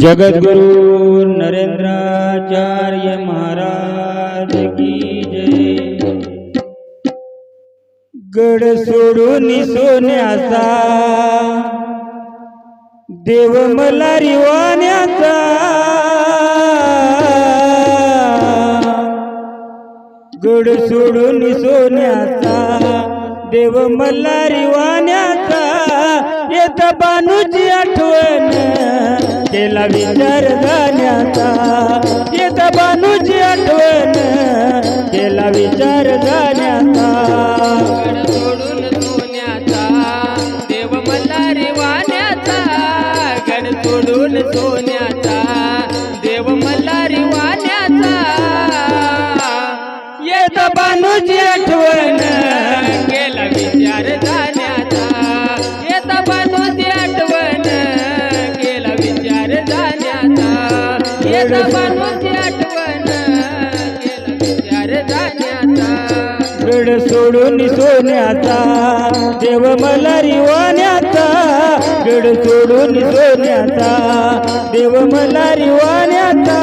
जगद्गुरु नरेंद्राचार्य महाराज की जय। गड सोडून सोन्याचा देव मला रिवाण्याचा। गड सोडून सोन्याचा देव मला रिवाण्याचा। येत बानूची आठवण। केला विचार जाण्याचा येत बानूची आठवण केला विचार जाण्याचा गड सोडून सोन्याचा देव मल्हारी वाण्याचा. गड सोडून सोन्याचा देव मल्हारी वाण्याचा. येत बानूची आठवण गड सोडून सोन्याचा देव मला रिवाण्याचा. गड सोडून सोन्याचा देव मला रिवाण्याचा.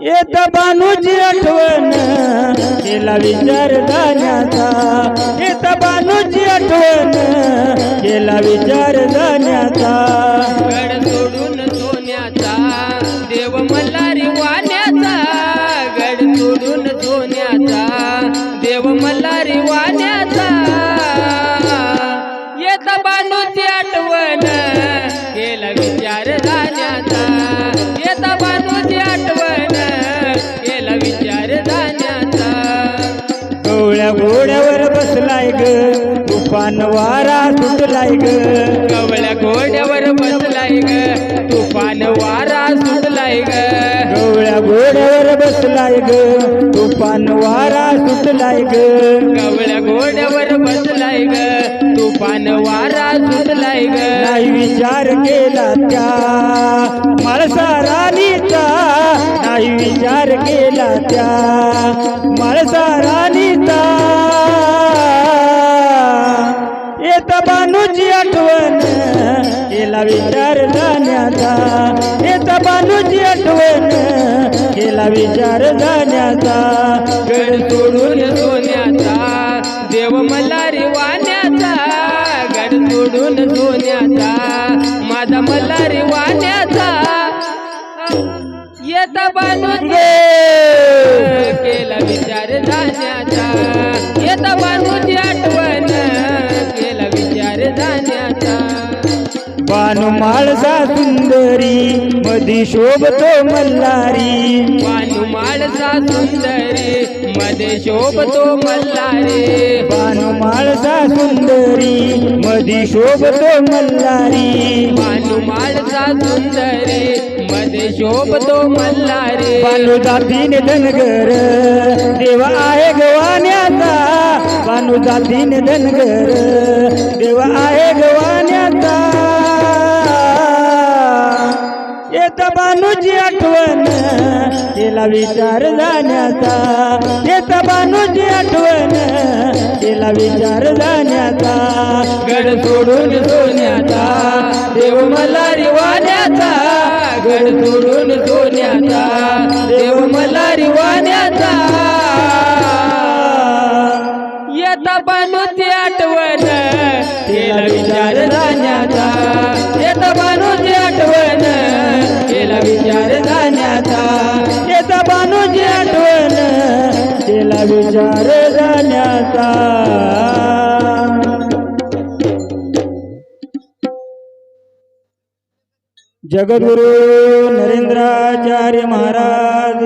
येत बानूची आठवण केला विचार जाण्याचा. येत बानूची आठवण केला विचार जाण्याचा. गवळ्या घोड्यावर बसलाय ग. तुफान वारा सुटलाय ग. कवळ्या घोड्यावर बसलाय ग. तुफान वारा सुटलाय ग. गवळ्या घोड्यावर बसलाय ग. तुफान वारा सुटलाय ग. कवळ्या घोड्यावर बसलाय ग. तुफान वारा सुटलाय ग. नाही विचार केला त्या माळसा राणीचा. नाही विचार केला त्या माळसा राणीचा येत बानूची आठवण. केला विचार जाण्याचा. येत बानूची आठवण. केला विचार जाण्याचा. गड सोडून सोन्याचा. देव मल्हारी वाण्याचा गड सोडून सोन्याचा. माझा मल्हारी वाण्याचा येत बांधून बानू माळसा सुंदरी मधी शोभतो मल्हारी. वाणू माळसा सुंदरी मध्ये शोभतो मल्हारे. बानू माळसा सुंदरी मधी शोभतो मल्हारी. वाणू माळसा सुंदरी मध्ये शोभतो मल्हारे. बानू जातीने धनगर देव आहे गवाण्याचा बानू जातीने धनगर देव आहे गवाण्याचा येत बानूची आठवण तिला विचार जाण्याचा. येत बानूची आठवण तिला विचार जाण्याचा. गड सोडून सोन्याचा देव मला रिवाण्याचा. गड सोडून सोन्याचा देव मला रिवाण्याचा. येता बानूची आठवण तिला विचार जाण्याचा. येता बानूची आठवण केला विचार जाण्याचा. येता बानूची आठवण केला विचार जाण्याचा. जगद्गुरु नरेंद्राचार्य महाराज